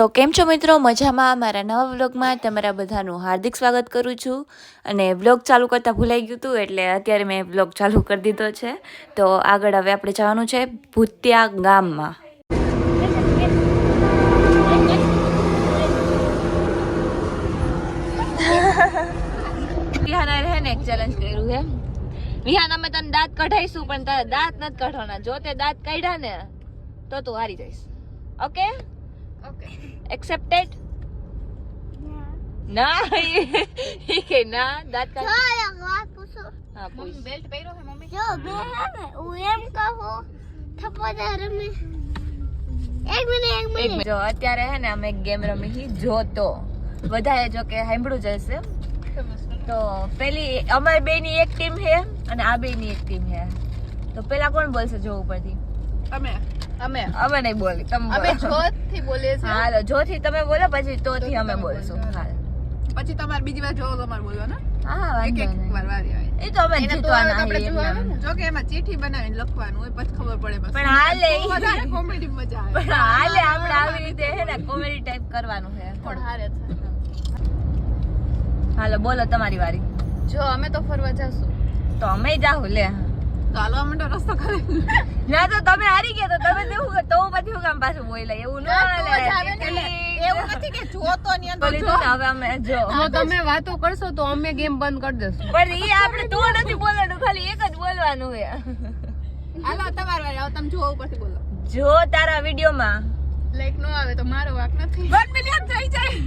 તો કેમ છો મિત્રો? મજામાં? મારા નવા વ્લોગમાં તમારા બધાનું હાર્દિક સ્વાગત કરું છું. અને વ્લોગ ચાલુ કરતાં ભૂલાઈ ગયું હતું એટલે અત્યારે મેં વ્લોગ ચાલુ કરી દીધો છે. તો આગળ હવે આપણે જવાનું છે ભૂતિયા ગામમાં. વિહાના રહે ને એક ચેલેન્જ કર્યું છે. વિહાન, અમે તને દાંત કઢાઈશું, પણ તારા દાંત નથી કઢવાના. જો તે દાંત કાઢ્યા ને, તો તું હારી જઈશ. ઓકે ઓકે એક્સેપ્ટેડ ના ઈ કે ના દાંત કાઢ હા પૂછ બેલ્ટ પહેર્યો છે મમ્મી જો બે હે ને હું એમ કહું થપ્પો રમે એક મિનિટ એક એક મિનિટ મિનિટ. જો અત્યારે હે ને અમે ગેમ રમી હી જોતો. બધાએ જો કે સાંભળ્યું જશે તો પેલી અમારી બે ની એક ટીમ છે અને આ બે ની એક ટીમ છે તો પેલા કોણ બોલશે જો ઉપરથી? અમે અમે. અમે નહીં બોલી તમે અમે. જોતથી બોલીએ છીએ. હાલો જો થી તમે બોલો પછી તો થી અમે બોલશું. હાલ. પછી તમારે બીજી વાર જો તમારે બોલવાના હા. એક એક વાર વારી આવે એ તો અમે જીતવાના આપણે. જો કે એમાં ચીઠી બનાવીને લખવાનું હોય પછી ખબર પડે બસ. પણ હાલે. વધારે કોમેડી મજા આવે. પણ હાલે આપણે આવી રીતે હે ને કોમેડી ટાઈપ કરવાનું છે પણ હારે છે. હાલો બોલો તમારી વારી. જો અમે તો ફરવા જશું. તો અમે જાહુ લે. તો હાલવા માંડો રસ્તો કરે. ના તો તમે હારી ગયા તો તમે તો તો પછી હું કામ પાછું બોલાય એવું ન હાલે. એવું નથી કે જોતો ની અંદર જો. તું ને હવે અમે જો. જો તમે વાતો કરશો તો અમે ગેમ બંધ કરી દેશું. પણ એ આપણે તો નથી બોલવાનું ખાલી એક જ બોલવાનું છે. હાલો તમારી વારી. તમે જોવો ઉપરથી બોલો. જો તારા વિડીયોમાં. લાઈક નો આવે તો મારો વાક નથી. 1 મિલિયન થઈ જાય.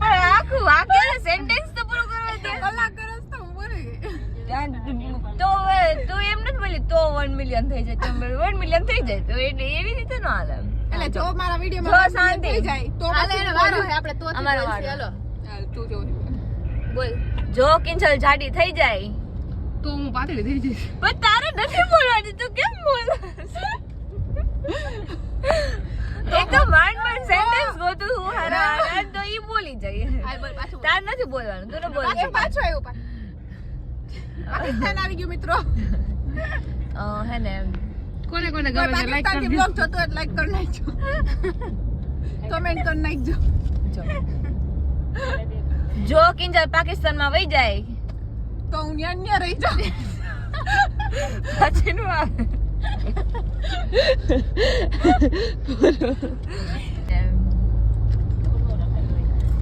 પણ આખું વાક્ય સેન્ટેન્સ તો પૂરું કરવા દે. કલાક કરસ તો ઊભો બોલી ગઈ તો હવે તું એમ નથી બોલી તો વન મિલિયન થઈ જાય તો વન મિલિયન થઈ જાય. તો એટલે એવી રીતે ન હાલે. એટલે જો. મારા જો વિડીયોમાં શાંતિ. થઈ જાય તો હાલે પછી એને વારો હે, આપણે તો અમારો વારો. હાલ. તું જો બોલ. જો કિંજલ જાડી થઈ જાય. તો હું પાતળી થઈ જઈશ. પણ તારે નથી બોલવાની તું કેમ બોલ? એક તો માંડ માંડ સેન્ટેન્સ ગોતું હું હારા હારા તો ઈ બોલી જાય. હાલ તાર નથી બોલવાનું તું બોલ. પાછો પાછું આવ્યું પાકિસ્તાન આવી ગયું મિત્રો. હે ને. કોને કોને ગમે છે લાઈક કરજો. બ્લોગ જોતો હોય લાઈક કરી નાખજો. કમેન્ટ કરી નાખજો. જો. કિંજલ પાકિસ્તાનમાં વહી જાય. તો હું ન્યા ન્યા રહી જાઉં. પછીનું આવે.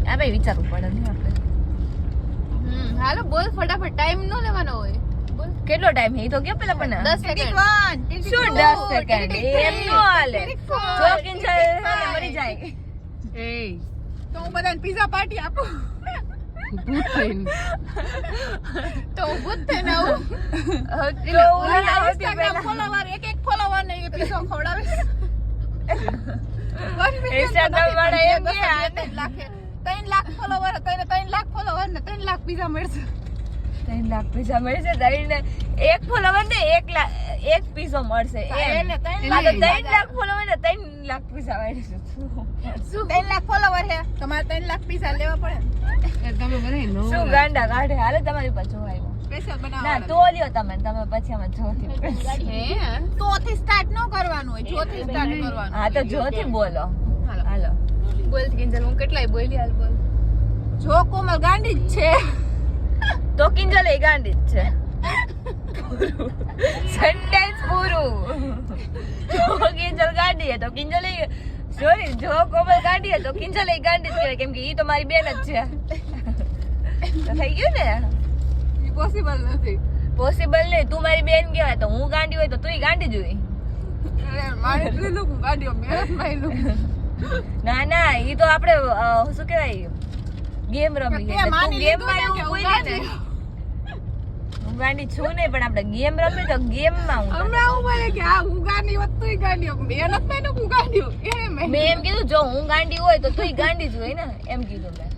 આ ભાઈ વિચારવું પડે ને આપણે. હાલો બોલ ફટાફટ ટાઈમ નો લેવાનો હોય. કેટલો ટાઈમ હે તો કે પેલા પણ 10 સેકન્ડ શું દસ સેકન્ડ એમ નો હાલે. જો કિંજલ મરી જાય. એ તો હું બધાને પીઝા પાર્ટી આપું? ભૂત થઈને. તો ભૂત થઈને આવું? તો ઇન્સ્ટાગ્રામ ફોલોવર એક એક ફોલોવર ને એ પીઝા ખવડાવીશ Instagram વાળા એમ કે આ ત્રણ લાખ ફોલોવર તને ત્રણ લાખ ફોલોવર ને ત્રણ લાખ પીઝા મળશે. ત્રણ લાખ પૈસા મળશે ત્રણ એક ફોલોવર ને એક લાખ એક પીસો મળશે એમ. ત્રણ લાખ ફોલોવર ને ત્રણ લાખ પૈસા મળશે. શું? ત્રણ લાખ ફોલોવર છે. તમારે ત્રણ લાખ પીઝા લેવા પડે તમે બધા શું ગાંડા કાઢે? હાલે તમારી પાસે જોવાય સ્પેશિયલ ના તો લ્યો તમે તમે પછી અમે જોથી હે? તો થી સ્ટાર્ટ ન કરવાનું હોય જો સ્ટાર્ટ કરવાનું હા તો જોથી બોલો. બોલ કિંજલ હું કેટલાય બોલી હાલ બોલ. જો કોમલ ગાંડી જ છે. તો કિંજલ એ ગાંડી જ છે. સેન્ટેન્સ પૂરું જો કિંજલ ગાંડી હે તો કિંજલ એ સોરી જો કોમલ ગાંડી હે તો કિંજલ એ ગાંડી જ કહેવાય કેમ કે ઈ તો મારી બેન જ છે. તો થઈ ગયું ને? પોસિબલ નથી. પોસિબલ નહીં તું મારી બેન કહેવાય તો હું ગાંડી હોય તો તુંય ગાંડી જ હોય. મારે પેલું ગાડીઓ મેરેજ માયલું ના ના ઈ તો આપણે શું કહેવાય? ગેમ રમી ગેમમાં એવું કે ને હું ગાંડી છું નહીં પણ આપણે ગેમ રમી તો ગેમમાં હું હમણાં હું બોલે કે આ હું ગાંડી હોત તોય ગાંડી હોત. મેં હું ગાંડી હોત. મેં મેં એમ કીધું જો હું ગાંડી હોય તો તુંય ગાંડી જ હોય ને એમ કીધું મેં.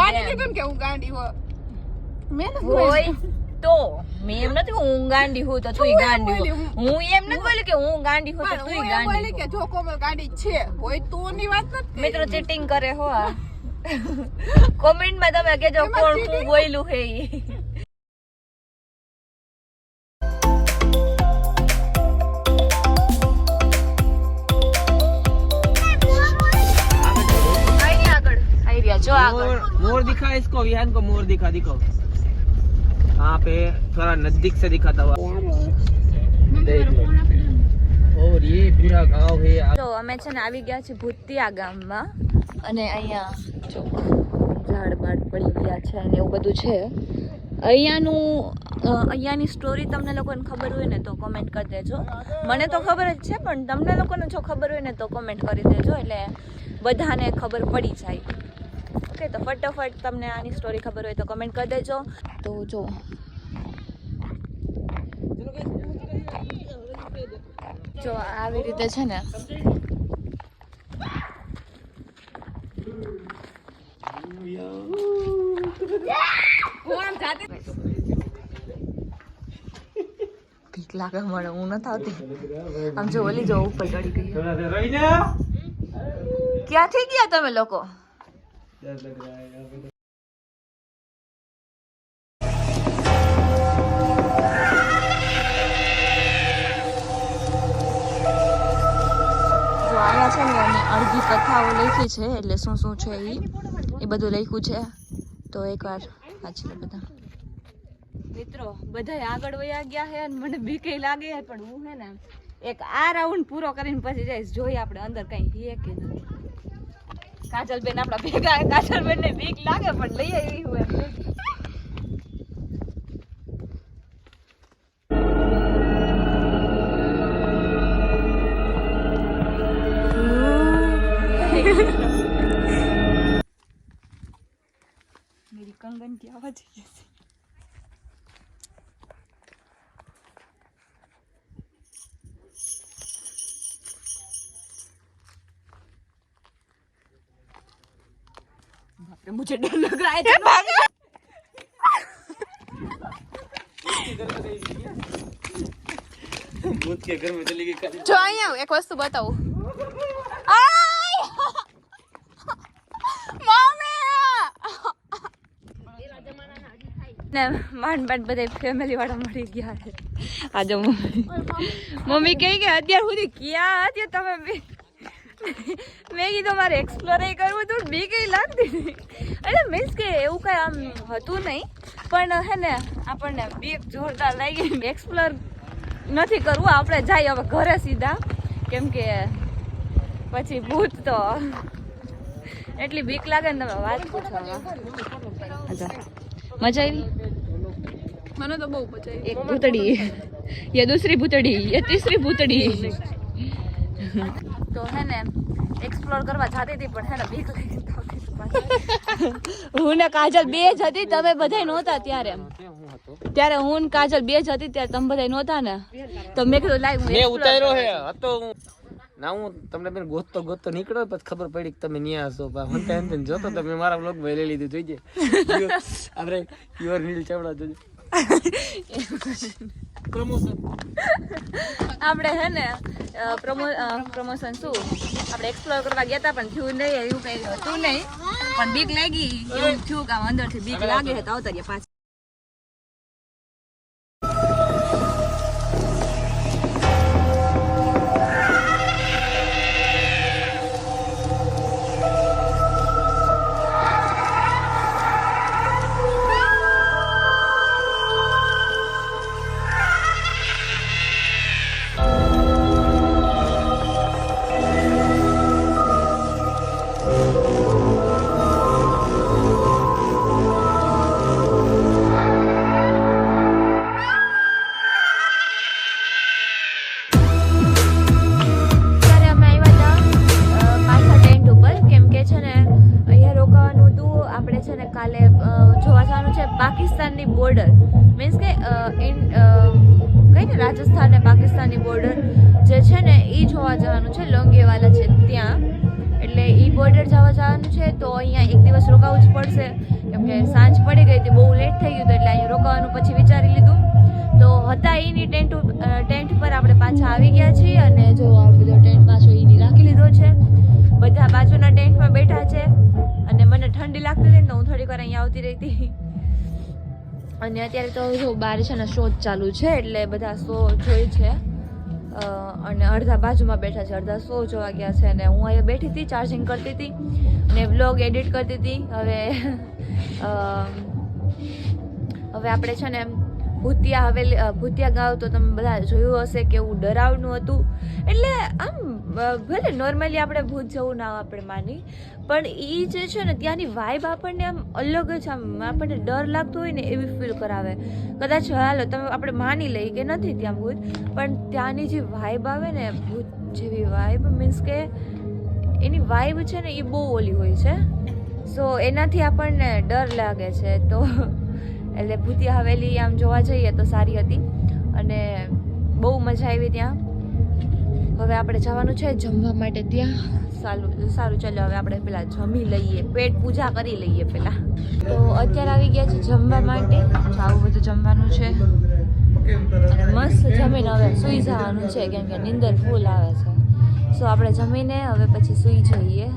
માની લીધું કે હું ગાંડી હોત. મેં હોય. તો મેં એમ નથી હું ગાંડી હું તો તું ગાંડી હું એમ નથી બોલ્યું કે હું ગાંડી હું તો તું ગાંડી કે જોકોમાં ગાડી છે હોય તું ની વાત નથી મિત્રો ચીટિંગ કરે હો કોમેન્ટમાં તમે કેજો કોણ હું બોલ્યું હે જો આગળ. મોર દિખા ઇસકો વિહાન કો મોર દિખા દિખો. यहाँ पे थोड़ा नजदीक से दिखाता हुआ देख लो और ये पूरा गांव है તો અમે છે ને આવી ગયા છીએ ભૂતિયા ગામમાં અને અહીંયા જો ઝાડ બાડ પડી ગયા છે અને એવું બધું છે અહીંયાનું અ, અહીંયાની સ્ટોરી તમને લોકોને ખબર હોય ને તો કોમેન્ટ કરી દેજો મને તો ખબર જ છે પણ તમને લોકોને જો ખબર હોય ને તો કોમેન્ટ કરી દેજો એટલે બધાને ખબર પડી જાય ઓકે તો ફટાફટ તમને આની સ્ટોરી ખબર હોય તો કમેન્ટ કરી દેજો. તો જો. જો આવી રીતે છે ને. ભીખ લાગે મને હું નથી આવતી. આમ જો ઓલી જો ઉપર ચડી ગઈ. ક્યાંથી ગયા તમે લોકો? જો रहा છે ને पे અડધી કથાઓ લખી છે એટલે શું શું છે એ એ બધું લખ્યું છે. તો એકવાર વાંચી લો બધા. મિત્રો બધા આગળ વયા ગયા છે અને મને બીકે લાગે પણ હું હે ને એક આ રાઉન્ડ પૂરો કરીને પછી જઈશ. જોઈએ આપણે અંદર કઈ હે કે નથી. કાજલબેન આપણા ભેગા કાજલબેન ને બીક લાગે પણ લઈ આવી હું એમ मेरी कंगन की आवाज है कैसी बाप रे मुझे डर लग रहा है चलो। भूत के घर में चली गई काली। જો અહીંયા આવ, એક વસ્તુ બતાવું આય! ને માંડ માંડ બધા ફેમિલી વાળા મળી ગયા છે આજે મમ્મી મમ્મી કહે કે અત્યાર સુધી ક્યાં હતી તમે બી મેં કીધું મારે એક્સપ્લોર કરવું હતું બી કઈ લાગતી અરે મીન્સ કે એવું કઈ આમ હતું નહીં. પણ હે ને આપણને બીક જોરદાર લાગી એક્સપ્લોર નથી કરવું આપણે જઈએ હવે ઘરે સીધા. કેમ કે પછી ભૂત તો એટલી બીક લાગે ને તમે વાત પૂછો મજા આવી? મને તો બહુ મજા આવી. એક ભૂતડી. યે દૂસરી ભૂતડી. યે તીસરી ભૂતડી. તો હે ને એક્સપ્લોર કરવા જતી હતી પણ હે ને બીક લાગી. હું ને કાજલ બે જ હતી તમે બધા નહોતા ત્યારે ત્યારે હું ને કાજલ બે જ હતી ત્યારે તમે બધા નહોતા ને. તો મેં કીધું લાઈવ મેં ઉતાર્યો હે હતો હું. ના હું તમને બેન ગોતતો ગોતતો નીકળ્યો પછી ખબર પડી કે તમે ન્યા હશો. ટેન ટેન જોતો તમે મારા બ્લોગ ભાઈ લઈ લીધું જોઈજે આપણે યોર નીલ ચાવડા જોજો. પ્રમોશન આપણે હે ને પ્રમો પ્રમોશન શું? આપણે એક્સપ્લોર કરવા ગયા હતા પણ થયું નહીં એવું કઈ હતું નહીં. પણ બીક લાગી. એવું થયું કે અંદરથી બીક લાગે તો આવતા રહ્યા પાછા. છે ને કાલે જોવા જવાનું છે પાકિસ્તાનની બોર્ડર મીન્સ કે કઈ ને, રાજસ્થાન ને પાકિસ્તાનની બોર્ડર જે છે ને એ જોવા જવાનું છે, લોંગેવાલા છે, ત્યાં. એટલે એ બોર્ડર જવા જવાનું છે, તો અહીંયા એક દિવસ રોકાવું જ પડશે. કેમ કે સાંજ પડી ગઈ હતી, બહુ લેટ થઈ ગયું હતું, એટલે અહીંયા રોકાવાનું પછી વિચારી લીધું. તો હતા એની ટેન્ટ ટેન્ટ પર આપણે પાછા આવી ગયા છીએ અને જો આ બધો ટેન્ટ પાછો એની રાખી લીધો છે. બધા બાજુના ટેન્ટમાં બેઠા છે. અને ઠંડી લાગતી હતી ને હું થોડીક વાર અહીંયા આવતી રહી હતી અને અત્યારે તો જો બહાર છે ને શો ચાલુ છે, એટલે બધા શો જોઈ છે. અને અડધા બાજુમાં બેઠા છે, અડધા શો જોવા ગયા છે અને હું અહીંયા બેઠી હતી ચાર્જિંગ કરતી હતી અને વ્લોગ એડિટ કરતી હતી. હવે હવે આપણે છે ને ભૂતિયા હવેલી ભૂતિયા ગાવ તો તમે બધા જોયું હશે કે એવું ડરાવનું હતું. એટલે આમ ભલે નોર્મલી આપણે ભૂત જવું ના આપણે માની, પણ એ જે છે ને, ત્યાંની વાઇબ આપણને આમ અલગ જ આમ આપણને ડર લાગતો હોય ને એવી ફીલ કરાવે. કદાચ હાલો, તમે આપણે માની લઈએ કે નથી ત્યાં ભૂત, પણ ત્યાંની જે વાઇબ આવે ને, ભૂત જેવી વાઇબ મીન્સ કે એની વાઇબ છે ને એ બહુ ઓલી હોય છે. સો એનાથી આપણને ડર લાગે છે. તો એટલે ભૂતિયા હવેલી આમ જોવા જઈએ તો સારી હતી. અને બહુ મજા આવી ત્યાં. હવે આપણે જવાનું છે જમવા માટે ત્યાં. સારું સારું ચાલો હવે આપણે પેલા જમી લઈએ, પેટ પૂજા કરી લઈએ પેલા. તો અત્યારે આવી ગયા છે જમવા માટે. આવું બધું જમવાનું છે. મસ્ત જમીને હવે સૂઈ જવાનું છે, કેમ કે નીંદર ફૂલ આવે છે. સો આપણે જમીને હવે પછી સૂઈ જઈએ.